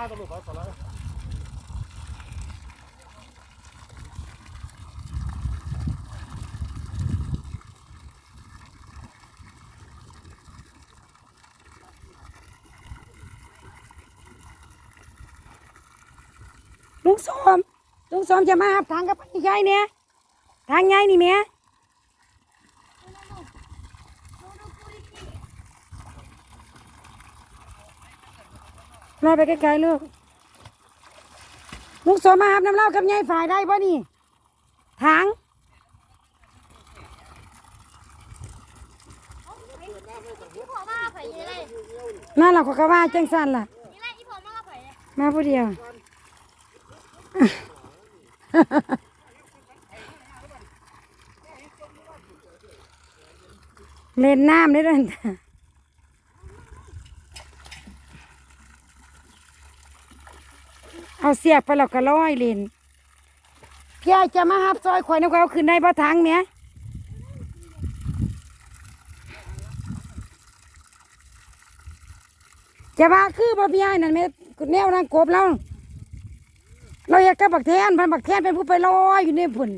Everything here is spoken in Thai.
ค่าตำรวจสอนแล้วลุงสมลุงสมจะมาหับทางกับยายเนี่ยทางยายนี่แม่ มาไปไกล้ๆลูกลุงสมมาหับน้ำเล้ากับยายฝ่ายได้ป่ะนี่ทางอีพ่อมาไผยังนั่นเราก็ว่าจังสันล่ะ มาผู้เดียว เล่นน้ำได้ด้วย เอาเสียบไปแล้วก็ร้อยเลนพี่ไอจะมาหับซอยข่อยนกเขาคืนได้บ่ทังเนี้ยจะว่าคือบ่พี่ไอนั่นแม่แนวนั่งกบแล้วเราอยากกับบักแทนพันบักแทนเป็นผู้ไปลอยอยู่ในผุ่น